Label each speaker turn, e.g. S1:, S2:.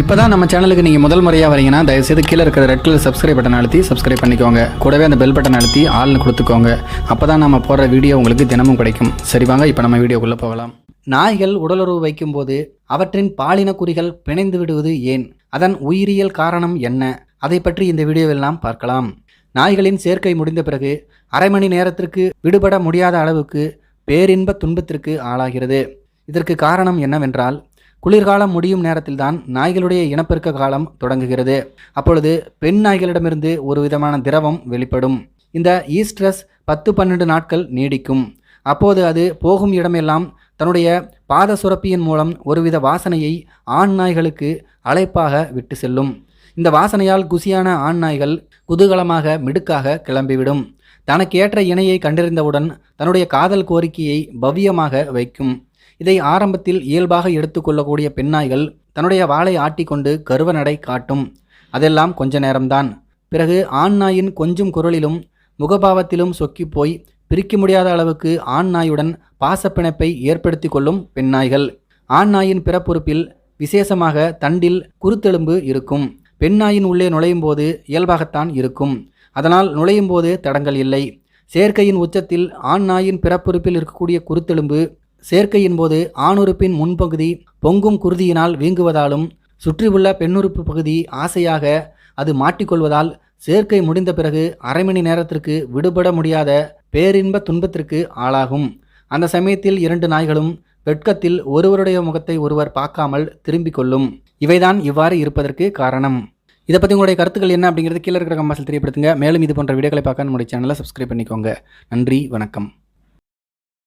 S1: இப்போ தான் நம்ம சேனலுக்கு நீங்கள் முதல் முறையாக வரீங்கன்னா தயவுசெய்து கீழே இருக்கிற ரெட் கலர் சப்ஸ்கிரைப் பட்டன் அழுத்தி சப்ஸ்கிரைப் பண்ணிக்கோங்க. கூடவே அந்த பெல் பட்டன் அழுத்தி ஆள்னு கொடுத்துக்கோங்க. அப்போ தான் நம்ம போடுற வீடியோ உங்களுக்கு தினமும் கிடைக்கும். சரி வாங்க இப்போ நம்ம வீடியோக்குள்ளே போகலாம். நாய்கள் உடலுறவு வைக்கும்போது அவற்றின் பாலின குறிகள் பிணைந்து விடுவது ஏன்? அதன் உயிரியல் காரணம் என்ன? அதை பற்றி இந்த வீடியோவில் நாம் பார்க்கலாம். நாய்களின் சேர்க்கை முடிந்த பிறகு அரை மணி நேரத்திற்கு விடுபட முடியாத அளவுக்கு பேரின்ப துன்பத்திற்கு ஆளாகிறது. இதற்கு காரணம் என்னவென்றால் குளிர்காலம் முடியும் நேரத்தில்தான் நாய்களுடைய இனப்பெருக்க காலம் தொடங்குகிறது. அப்பொழுது பெண் நாய்களிடமிருந்து ஒரு விதமான திரவம் வெளிப்படும். இந்த ஈஸ்ட்ரஸ் பத்து பன்னெண்டு நாட்கள் நீடிக்கும். அப்போது அது போகும் இடமெல்லாம் தன்னுடைய பாத சுரப்பியின் மூலம் ஒருவித வாசனையை ஆண் நாய்களுக்கு அழைப்பாக விட்டு செல்லும். இந்த வாசனையால் குசியான ஆண் நாய்கள் குதூகலமாக மிடுக்காக கிளம்பிவிடும். தனக்கு ஏற்ற இணையை கண்டறிந்தவுடன் தன்னுடைய காதல் கோரிக்கையை பவ்யமாக வைக்கும். இதை ஆரம்பத்தில் இயல்பாக எடுத்துக்கொள்ளக்கூடிய பெண்ணாய்கள் தன்னுடைய வாளை ஆட்டிக்கொண்டு கருவ நடை காட்டும். அதெல்லாம் கொஞ்ச நேரம்தான். பிறகு ஆண் நாயின் கொஞ்சம் குரலிலும் முகபாவத்திலும் சொக்கி போய் பிரிக்க முடியாத அளவுக்கு ஆண் நாயுடன் பாசப்பிணைப்பை ஏற்படுத்தி கொள்ளும் பெண்ணாய்கள். ஆண் நாயின் பிறப்புறுப்பில் விசேஷமாக தண்டில் குருத்தெலும்பு இருக்கும். பெண்ணாயின் உள்ளே நுழையும் போது இயல்பாகத்தான் இருக்கும். அதனால் நுழையும் போது தடங்கள் இல்லை. சேர்க்கையின் உச்சத்தில் ஆண் நாயின் பிறப்புறுப்பில் இருக்கக்கூடிய குருத்தெலும்பு சேர்க்கையின் போது ஆணுறுப்பின் முன்பகுதி பொங்கும் குருதியினால் வீங்குவதாலும் சுற்றியுள்ள பெண்ணுறுப்பு பகுதி ஆசையாக அது மாட்டிக்கொள்வதால் சேர்க்கை முடிந்த பிறகு அரை மணி நேரத்திற்கு விடுபட முடியாத பேரின்ப துன்பத்திற்கு ஆளாகும். அந்த சமயத்தில் இரண்டு நாய்களும் வெட்கத்தில் ஒருவருடைய முகத்தை ஒருவர் பார்க்காமல் திரும்பிக் கொள்ளும். இவைதான் இவ்வாறு இருப்பதற்கு காரணம். இதை பற்றி உங்களுடைய கருத்துக்கள் என்ன அப்படிங்கிறது கீழே இருக்கிற கம்பாசில் தெரியப்படுத்துங்க. மேலும் இது போன்ற வீடியோக்களை பார்க்க நம்முடைய சேனலை சப்ஸ்கிரைப் பண்ணிக்கோங்க. நன்றி வணக்கம்.